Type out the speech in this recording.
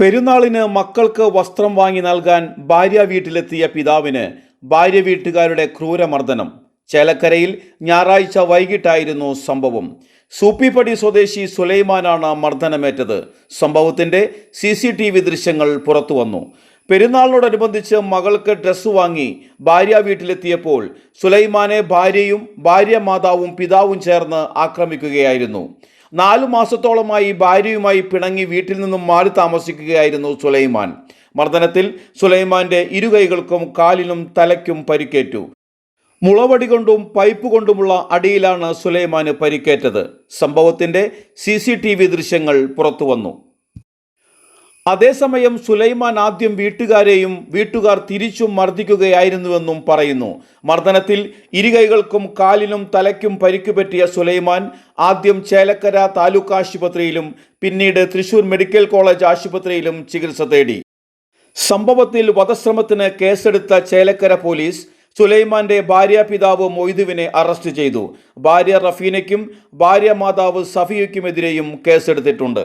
പെരുന്നാളിന് മക്കൾക്ക് വസ്ത്രം വാങ്ങി നൽകാൻ ഭാര്യ വീട്ടിലെത്തിയ പിതാവിന് ഭാര്യ വീട്ടുകാരുടെ ക്രൂരമർദ്ദനം. ചേലക്കരയിൽ ഞായറാഴ്ച വൈകിട്ടായിരുന്നു സംഭവം. സൂപ്പിപ്പടി സ്വദേശി സുലൈമാനാണ് മർദ്ദനമേറ്റത്. സംഭവത്തിന്റെ സി സി ടി വി ദൃശ്യങ്ങൾ പുറത്തുവന്നു. പെരുന്നാളിനോടനുബന്ധിച്ച് മകൾക്ക് ഡ്രസ്സ് വാങ്ങി ഭാര്യ വീട്ടിലെത്തിയപ്പോൾ സുലൈമാനെ ഭാര്യയും ഭാര്യ മാതാവും പിതാവും ചേർന്ന് ആക്രമിക്കുകയായിരുന്നു. നാലു മാസത്തോളമായി ഭാര്യയുമായി പിണങ്ങി വീട്ടിൽ നിന്നും മാറി താമസിക്കുകയായിരുന്നു സുലൈമാൻ. മർദ്ദനത്തിൽ സുലൈമാന്റെ ഇരുകൈകൾക്കും കാലിനും തലയ്ക്കും പരിക്കേറ്റു. മുളവടി കൊണ്ടും പൈപ്പ് കൊണ്ടുമുള്ള അടിയിലാണ് സുലൈമാന് പരിക്കേറ്റത്. സംഭവത്തിന്റെ സി ദൃശ്യങ്ങൾ പുറത്തുവന്നു. അതേസമയം സുലൈമാൻ ആദ്യം വീട്ടുകാരെയും വീട്ടുകാർ തിരിച്ചും മർദ്ദിക്കുകയായിരുന്നുവെന്നും പറയുന്നു. മർദ്ദനത്തിൽ ഇരുകൈകൾക്കും കാലിനും തലയ്ക്കും പരിക്ക് പറ്റിയ സുലൈമാൻ ആദ്യം ചേലക്കര താലൂക്ക് ആശുപത്രിയിലും പിന്നീട് തൃശൂർ മെഡിക്കൽ കോളേജ് ആശുപത്രിയിലും ചികിത്സ തേടി. സംഭവത്തിൽ വധശ്രമത്തിന് കേസെടുത്ത ചേലക്കര പോലീസ് സുലൈമാന്റെ ഭാര്യ പിതാവ് മൊയ്തുവിനെ അറസ്റ്റ് ചെയ്തു. ഭാര്യ റഫീനയ്ക്കും ഭാര്യ മാതാവ് സഫിയയ്ക്കുമെതിരെയും കേസെടുത്തിട്ടുണ്ട്.